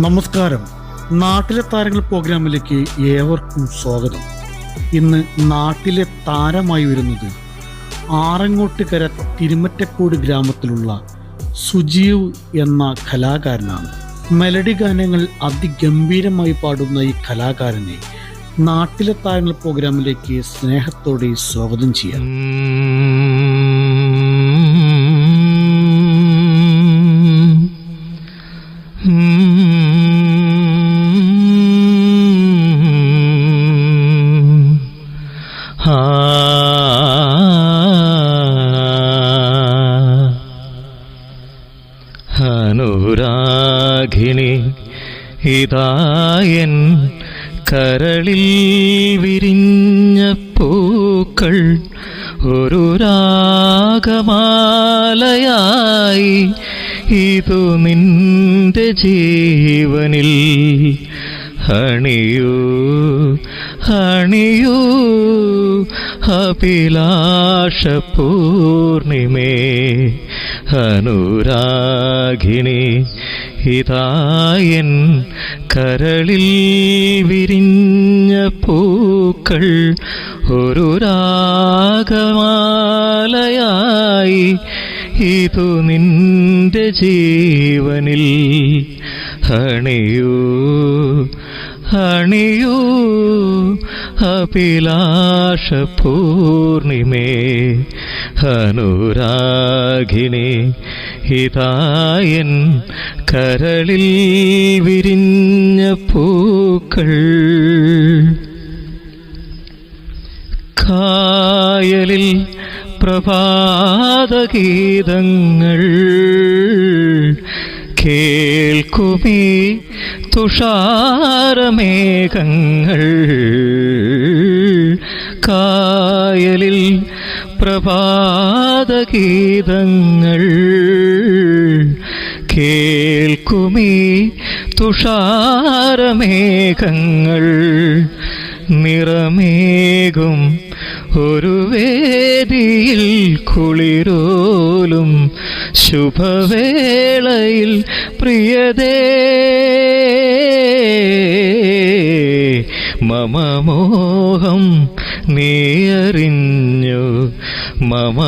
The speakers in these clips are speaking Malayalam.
നമസ്കാരം. നാട്ടിലെ താരങ്ങൾ പ്രോഗ്രാമിലേക്ക് ഏവർക്കും സ്വാഗതം. ഇന്ന് നാട്ടിലെ താരമായി വരുന്നത് ആറങ്ങോട്ടുകര തിരുമറ്റക്കോട് ഗ്രാമത്തിലുള്ള സുജീവ് എന്ന കലാകാരനാണ്. മെലഡി ഗാനങ്ങൾ അതിഗംഭീരമായി പാടുന്ന ഈ കലാകാരനെ നാട്ടിലെ താരങ്ങൾ പ്രോഗ്രാമിലേക്ക് സ്നേഹത്തോടെ സ്വാഗതം ചെയ്യാം. ഇതായൻ കരളിൽ വിരിഞ്ഞ പൂക്കൾ ഒരു രാഗമാലയായി. ഇതു നിന്റെ ജീവനിൽ അണിയൂ അണിയൂ അഭിലാഷ പൂർണിമേ. അനുരാഗിണി ഇതായൻ കരളിൽ വിരിഞ്ഞ പൂക്കൾ. ഒരു രാഗമാലയായി ഇതു നിന്റെ ജീവനിൽ. അണിയൂ അണിയൂ അഭിലാഷ പൂർണിമേ അനുരാഗിണി ഹിതായൻ കരളിൽ വിരിഞ്ഞ പൂക്കൾ. കായലിൽ പ്രഭാതഗീതങ്ങൾ. കേൾക്കുമേ തുഷാരമേഘങ്ങൾ. പ്രഭാതഗീതങ്ങൾ കേൾക്കുമേ തുഷാരമേഘങ്ങൾ നിറമേകും ഒരു വേദിയിൽ കുളിരോലും ശുഭവേളയിൽ പ്രിയതേ. മമമോഹം നീ മമ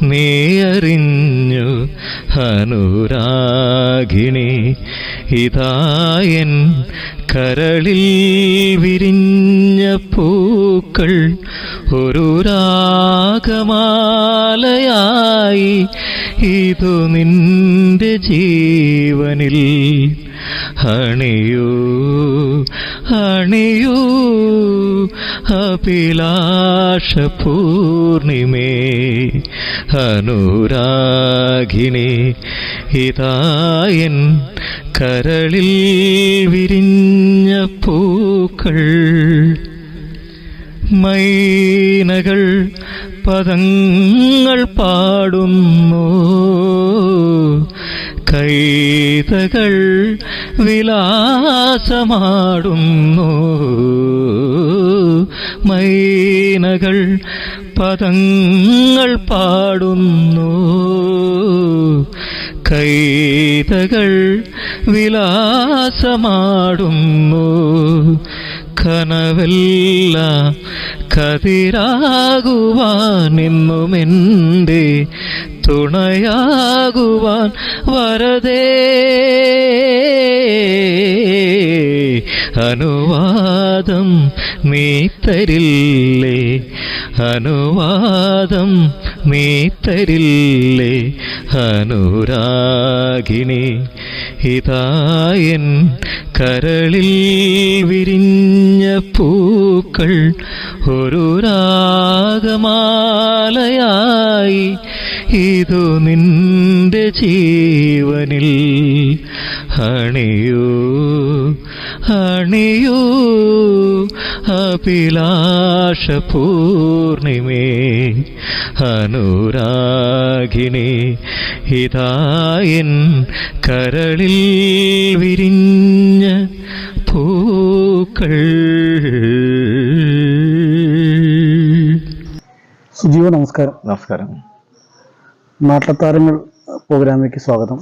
നീ നീയറിഞ്ഞു അനുരാഗിണി. ഇതായൻ കരളിൽ വിരിഞ്ഞ പൂക്കൾ ഒരു രാഗമാലയായി. ഇതു നിന്റെ ജീവനിൽ അണിയൂ അണിയൂ. അഭിലാഷ പൂർണിമേ അനുരാഗിണി ഇതായൻ കരളിൽ വിരിഞ്ഞ പൂക്കൾ മൈനകൾ പദങ്ങൾ പാടുന്നു കൈതകൾ വിലാസമാടുന്നു. മൈനകൾ പദങ്ങൾ പാടുന്നു. കൈതകൾ വിലാസമാടുന്നു. കനവല്ല കതിരാകുവാൻ എന്നുമെന്റെ തുണയാകുവാൻ വരതേ. അനുവാദം നീ തരില്ലേ അനുവാദം നീ തരില്ലേ അനുരാഗിണി ഇതായൻ കരളിൽ വിരിഞ്ഞ പൂക്കൾ ഒരു രാഗമാലയായി. ഇതു നിന്റെ ജീവനിൽ അണിയൂ പൂർണിമേ അനുരാഗിണി ഇതായൻ കരളിൽ വിരിഞ്ഞ പൂക്കൾ. സുജീവ നമസ്കാരം. നമസ്കാരം. നാട്ടത്താരങ്ങൾ പ്രോഗ്രാമിലേക്ക് സ്വാഗതം.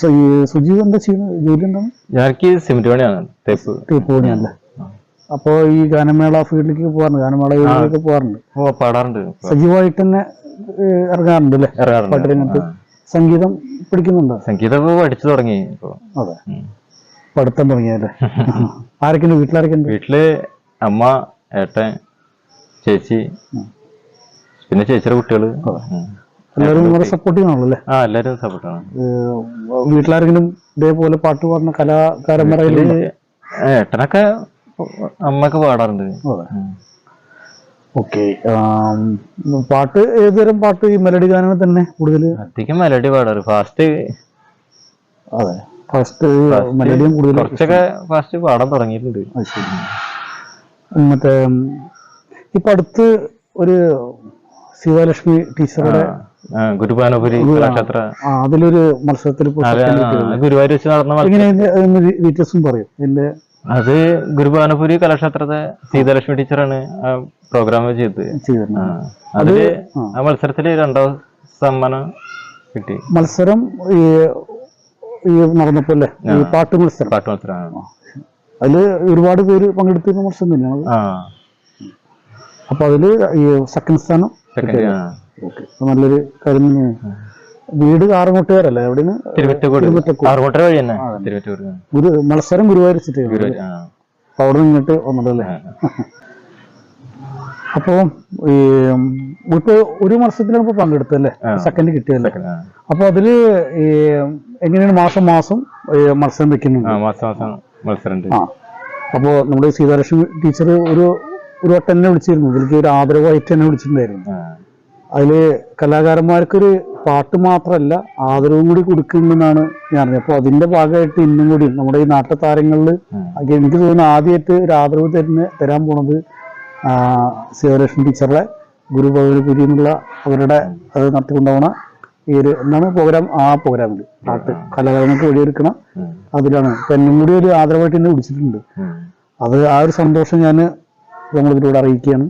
സുജീവ് എന്താ ചെയ്യുന്നത്? ജോലി എന്താണ്? ഞാനിക്ക് സിമെന്റ് പണിയാണ്. തേപ്പ്. ടീപ്പ് പണിയല്ലേ അപ്പോ ഈ ഗാനമേള ഫീൽഡിലേക്ക് പോകാറുണ്ട്. ഗാനമേള ഫീൽഡിലേക്ക് പോകാറുണ്ട്. പാടാറുണ്ട്. സജീവമായിട്ട് തന്നെ ഇറങ്ങാറുണ്ട് അല്ലേ? പാട്ടുരംഗത്ത് സംഗീതം പഠിക്കുന്നുണ്ടോ? സംഗീതം പഠിച്ചു തുടങ്ങി അതെ. പഠിത്തം തുടങ്ങിയല്ലേ? ആരൊക്കെയുണ്ട്? വീട്ടിലാരൊക്കെ വീട്ടിൽ അമ്മ ഏട്ടൻ ചേച്ചി പിന്നെ ചേച്ചിയുടെ കുട്ടികൾ. എല്ലാവരും വളരെ സപ്പോർട്ടീവ് ആണല്ലോ ആ എല്ലാരും സപ്പോർട്ടാണ് വീട്ടിലാരെങ്കിലും ഇതേപോലെ പാട്ട് പാടുന്ന കലാകാരന്മാരായാലും ഏട്ടനൊക്കെ അമ്മയൊക്കെ പാടാറുണ്ട്. ഓക്കെ പാട്ട് ഏതുതരം പാട്ട് ഈ മെലഡി ഗാനങ്ങൾ തന്നെ കൂടുതൽ അധികം മെലഡി പാടാറ്. ഫാസ്റ്റ് അതെ. ഫസ്റ്റ് മെലഡിയും കൂടുതൽ കുറച്ചൊക്കെ ഫാസ്റ്റ് പാടാൻ തുടങ്ങിയിട്ടുണ്ട്. മറ്റേ ഇപ്പൊ അടുത്ത് ഒരു ശിവലക്ഷ്മി ടീച്ചറുടെ കലാക്ഷേത്ര. അതിലൊരു മത്സരത്തിൽ ഗുരുവായൂർ വെച്ച് നടന്ന ഡീറ്റെയിൽസും പറയും. എന്റെ അത് ഗുരുബാനപുരി കലാക്ഷേത്രത്തെ സീതാലക്ഷ്മി ടീച്ചറാണ് ആ പ്രോഗ്രാം ചെയ്തത്. അത് ആ, അതിൽ ആ. മത്സരത്തിൽ രണ്ടാം സമ്മാനം കിട്ടി. മത്സരം ഈ നടന്നപ്പോ അല്ലേ? ഈ പാട്ട് മത്സരം. പാട്ട് മത്സരമാണ് അതിൽ ഒരുപാട് പേര് പങ്കെടുത്തിരുന്ന മത്സരം തന്നെയാണ്. അപ്പൊ അതിൽ ഈ സെക്കൻഡ് സ്ഥാനം സെക്കൻഡ് നല്ലൊരു കാര്യം തന്നെയാണ്. വീട് ആറുമുട്ടുകാരല്ലേ എവിടെയാണ്? തിരുവറ്റക്കോട്. വഴി തന്നെ. ഗുരു മത്സരം ഗുരുവായൂർ വെച്ചിട്ട് അപ്പൊ അവിടെ നിന്ന് ഇങ്ങോട്ട് വന്നതല്ലേ അപ്പോ ഈ ഇപ്പൊ ഒരു മത്സരത്തിലാണ് ഇപ്പൊ പങ്കെടുത്തല്ലേ. സെക്കൻഡ് കിട്ടിയല്ലേ അപ്പൊ അതിൽ ഈ എങ്ങനെയാണ് മാസം മാസം മത്സരം വെക്കുന്നുണ്ട് ആ മാസം മാസം മത്സരം ഉണ്ട് ആ. അപ്പോ നമ്മുടെ സീതാലക്ഷ്മി ടീച്ചർ ഒരു ഒരു വട്ടം എന്നെ വിളിച്ചിരുന്നു. ഇതിലേക്ക് ഒരു ആദരവായിട്ട് എന്നെ വിളിച്ചിട്ടുണ്ടായിരുന്നു. ആ അതിൽ കലാകാരന്മാർക്കൊരു പാട്ട് മാത്രമല്ല ആദരവും കൂടി കൊടുക്കുന്നുണ്ടെന്നാണ് ഞാൻ അറിഞ്ഞത്. അപ്പോൾ അതിന്റെ ഭാഗമായിട്ട് ഇന്നും കൂടി നമ്മുടെ ഈ നാട്ടു താരങ്ങളിൽ ഉം. എനിക്ക് തോന്നുന്നു ആദ്യമായിട്ട് ഒരു ആദരവ് തരുന്ന തരാൻ പോണത് ശിവലക്ഷ്മി ടീച്ചറുടെ ഗുരുഭവനപുരി എന്നുള്ള അവരുടെ അത് നടത്തിക്കൊണ്ടുപോകണ ഈ ഒരു എന്താണ് പ്രോഗ്രാം? ആ പ്രോഗ്രാമിൽ പാട്ട് കലാകാരങ്ങൾക്ക് വഴിയൊരുക്കണം. അതിലാണ്. ഇപ്പം എന്നും കൂടി ഒരു ആദരവായിട്ട് എന്നെ വിളിച്ചിട്ടുണ്ട്. അത് ആ ഒരു സന്തോഷം ഞാൻ നമ്മളിതിലൂടെ അറിയിക്കുകയാണ്.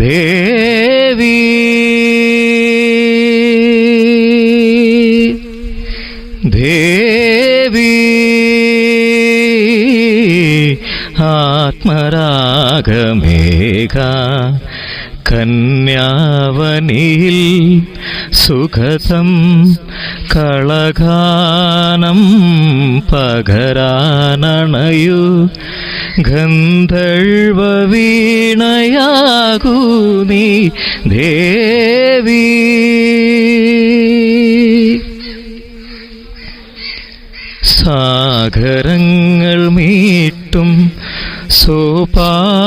தேவ ആത്മരാഗമേഘ കന്യാവനിയിൽ സുഖതം കളഗാനം പകരാനണയു ഗന്ധർവീണയാകൂ നീ ദേവി. സാഗരങ്ങൾ മീട്ടും സോപാനഗീതമാ.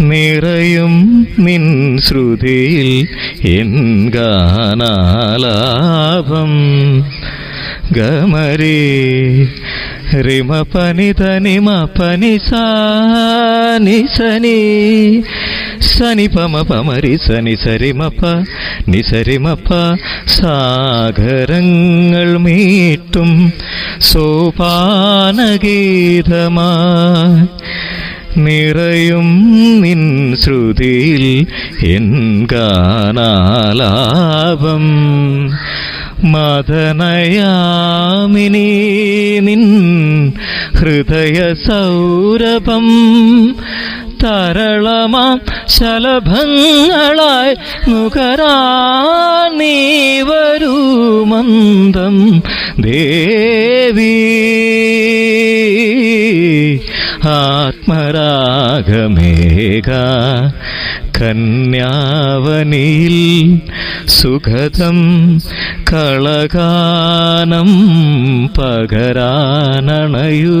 നിറയും നിൻ ശ്രുതിയിൽ എൻ ഗാനാലാഭം ഗമരേ റിമ പനി തനിമ പനി സാനി സനി സനി പമ പമരി സനി സരിമപ്പ നിസരിമപ്പ സാഗരങ്ങൾ മീട്ടും സോപാനഗീതമായി നിറയും നിൻ ശ്രുതിയിൽ എൻ ഗാനാലാപം. മദനയാമിനി നിൻ ഹൃദയ സൗരഭം തരളമാം ശലഭങ്ങളായി നുകരാ നീ മന്ദം ദേവി. ആത്മരാഗമേഘ കന്യാവനിയിൽ സുഖതം കളകാനം പകരാനണയു.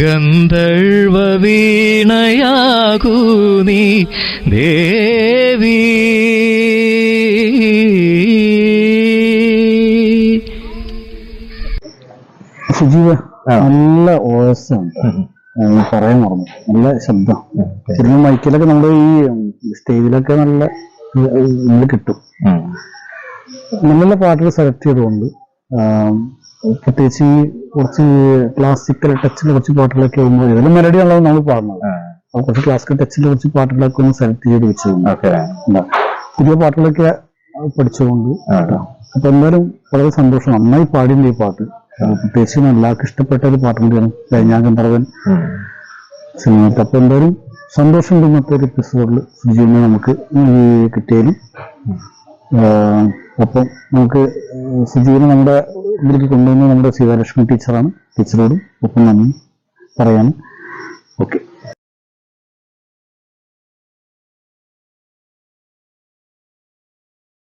ഗന്ധർവ വീണയാകൂ നീ ദേവി. സുജീവ നല്ല ഓസം ഉണ്ട് പറയാൻ പറഞ്ഞു നല്ല ശബ്ദം. ശരിക്കും മൈക്കിലൊക്കെ നമ്മൾ ഈ സ്റ്റേജിലൊക്കെ നല്ല നമ്മൾ കിട്ടും. നല്ല നല്ല പാട്ടുകൾ സെലക്ട് ചെയ്തുകൊണ്ട് പ്രത്യേകിച്ച് ഈ കുറച്ച് ക്ലാസിക്കൽ ടച്ചിൽ കുറച്ച് പാട്ടുകളൊക്കെ ആകുമ്പോൾ ഇതിലും മെലഡി ആണല്ലോ നമ്മൾ പാടുന്നത്. അപ്പൊ കുറച്ച് ക്ലാസിക്കൽ ടച്ചിൽ കുറച്ച് പാട്ടുകളൊക്കെ ഒന്ന് സെലക്ട് ചെയ്ത് എന്താ പുതിയ പാട്ടുകളൊക്കെ പഠിച്ചുകൊണ്ട്. അപ്പൊ എന്തായാലും വളരെ സന്തോഷം. നന്നായി പാടിയിട്ടുണ്ട് ഈ പാട്ട്. പ്രത്യേകിച്ച് എല്ലാവർക്കും ഇഷ്ടപ്പെട്ട ഒരു പാട്ടും കൂടിയാണ് കഴിഞ്ഞാൽ ഗന്ധർവൻ സിനിമ. അപ്പൊ എന്തായാലും സന്തോഷമുണ്ട് ഇന്നത്തെ ഒരു എപ്പിസോഡിൽ സുജീവിനെ നമുക്ക് ഈ അപ്പം നമുക്ക് സുജീവിനെ നമ്മുടെ ഇതിലേക്ക് കൊണ്ടുവന്ന നമ്മുടെ സീതാലക്ഷ്മി ടീച്ചറാണ്. ടീച്ചറോടും ഒപ്പം നന്ദി പറയാനും ഓക്കെ.